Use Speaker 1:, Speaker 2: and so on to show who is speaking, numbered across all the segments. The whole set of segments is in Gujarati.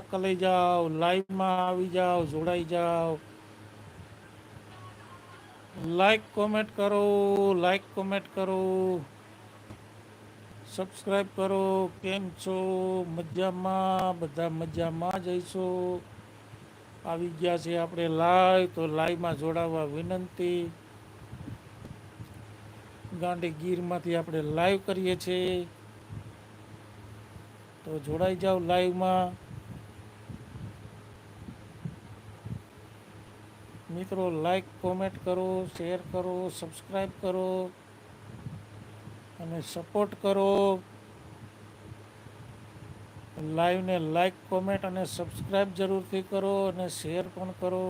Speaker 1: કલાઈ જાઓ, લાઈવમાં આવી જાઓ, જોડાઈ જાઓ. લાઈક કોમેન્ટ કરો લાઈક કોમેન્ટ કરો. સબસ્ક્રાઈબ કરો, કેમ છો? મજામાં, બધા મજામાં જઈશો. આવી ગયા છે આપણે લાઈવ તો લાઈવમાં જોડાવા વિનંતી. ગાંડી ગીરમાંથી આપણે લાઈવ કરીએ છીએ. તો જોડાઈ જાઓ લાઈવમાં મિત્રો લાઈક કોમેન્ટ કરો શેર કરો સબસ્ક્રાઈબ કરો અને સપોર્ટ કરો. લાઈવને લાઈક કોમેન્ટ અને સબસ્ક્રાઈબ જરૂરથી કરો અને શેર પણ કરો.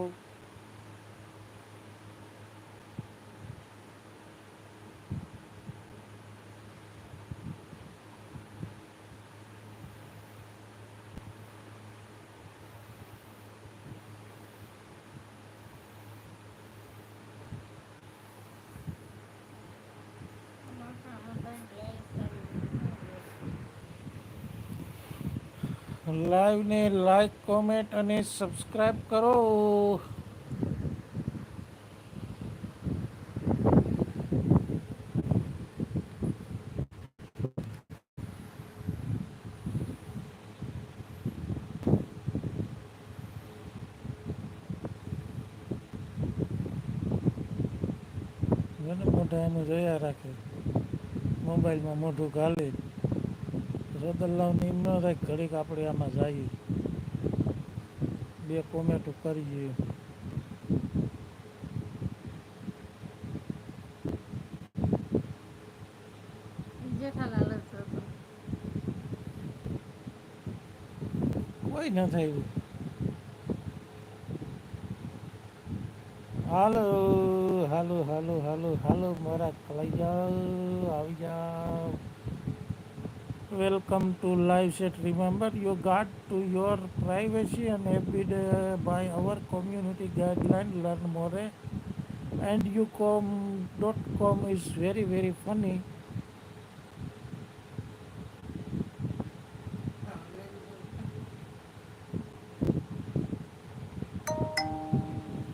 Speaker 1: લાઈવને લાઈક કોમેન્ટ અને સબસ્ક્રાઈબ કરો. મોઢાનું જોયા રાખે. મોબાઈલમાં મોઢું ગાલે. રદલ્લાવની ન થાય ઘડીક આપણે આમાં જઈએ. બે કોમેન્ટ કરીએ. કોઈ ન થયું. હાલો હાલો હાલો હાલો હાલો મારા ખલાઈ જાઓ આવી જાઓ. Welcome to live set remember you got to your privacy and day by our community guideline learn more and you com dot com is very very funny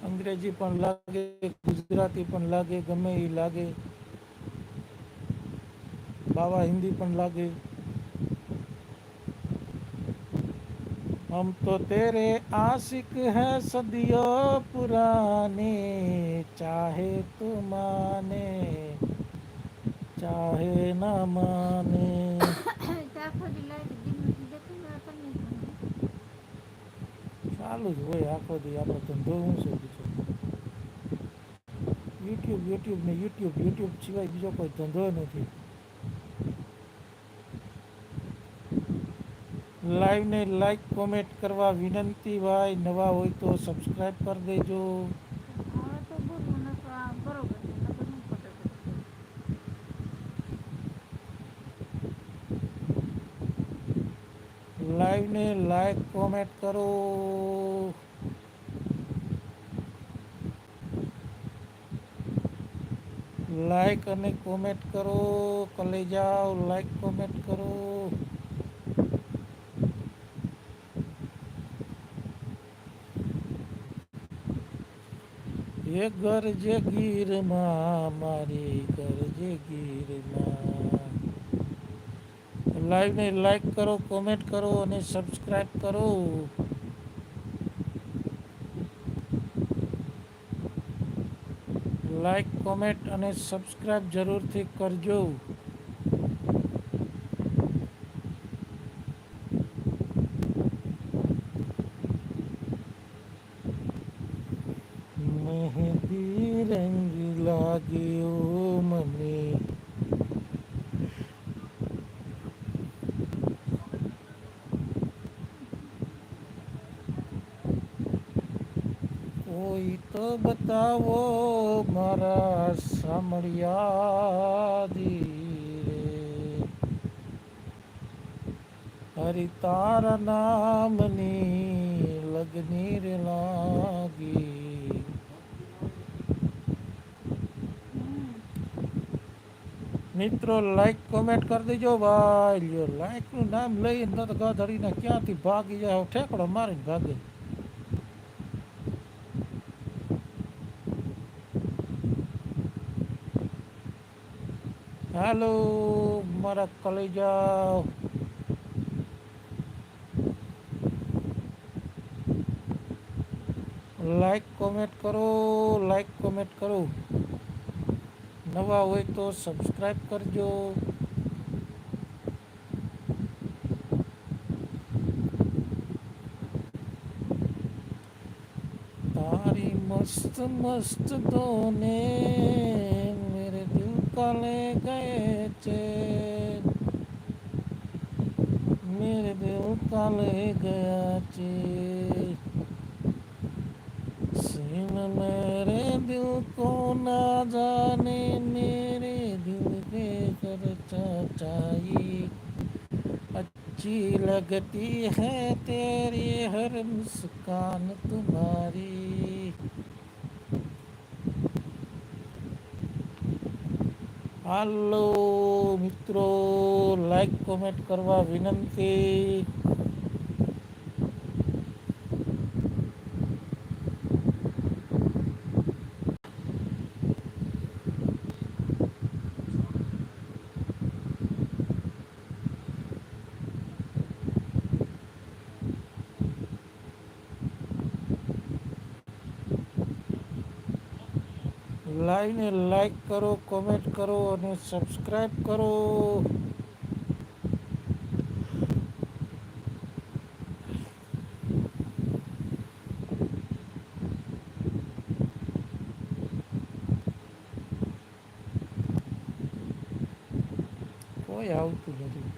Speaker 1: અંગ્રેજી પણ લાગે ગુજરાતી પણ લાગે ગમે એ લાગે બાવા હિન્દી પણ લાગે हम तो तेरे आशिक हैं सदियों पुराने चाहे तू माने चाहे ना माने
Speaker 2: આખો દી લાઈટ દિનમાંથી દેખું ને આપણને જ ગમે.
Speaker 1: ચાલુ જ હોય આખો દી આપણે ધંધો હું છે બીજો યુટ્યુબ યુટ્યુબ ને યુટ્યુબ યુટ્યુબ સિવાય બીજો કોઈ ધંધો નથી લાઈવ ને લાઈક કોમેન્ટ કરવા વિનંતી ભાઈ. નવા હોય તો સબસ્ક્રાઈબ કરી દેજો.
Speaker 2: હવે તો બોલવું નકર આ બરોબર છે નકર હું ખોટે ખોટું બોલું.
Speaker 1: લાઈવ ને લાઈક કોમેન્ટ કરો. લાઈક અને કોમેન્ટ કરો. કલે જાઓ લાઈક કોમેન્ટ કરો. એ ગરજે ગીરમાં, મારી ગરજે ગીરમાં. લાઈવને લાઈક કરો કોમેન્ટ કરો અને સબસ્ક્રાઈબ કરો. લાઈક કોમેન્ટ અને સબસ્ક્રાઈબ જરૂરથી કરજો. બતાવો મારા સામળિયા ધીરે હરિ તારા નામની લગની રે લાગી. મિત્રો લાઈક કોમેન્ટ કરી દેજો ભાઈ. લાઈકનું નામ લઈને તો ગાધડીને ક્યાંથી ભાગી જાય ઠેકડો મારીને ભાગે. હાલો મારા કલેજા લાઈક કોમેન્ટ કરો લાઈક કોમેન્ટ કરો નવા હોય તો સબસ્ક્રાઈબ કરજો તારી મસ્ત મસ્ત દોને निकल गए चैन मेरे दिल उतल गया चैन सीन मेरे दिल को ना जाने, मेरे दिल के कर चाचाई। अच्छी लगती है तेरी हर मुस्कान तुम्हारी। હાલો મિત્રો લાઈક કોમેન્ટ કરવા વિનંતી. લાઈને લાઈક કરો કોમેન્ટ કરો અને સબસ્ક્રાઈબ કરો. કોઈ આવતું નથી.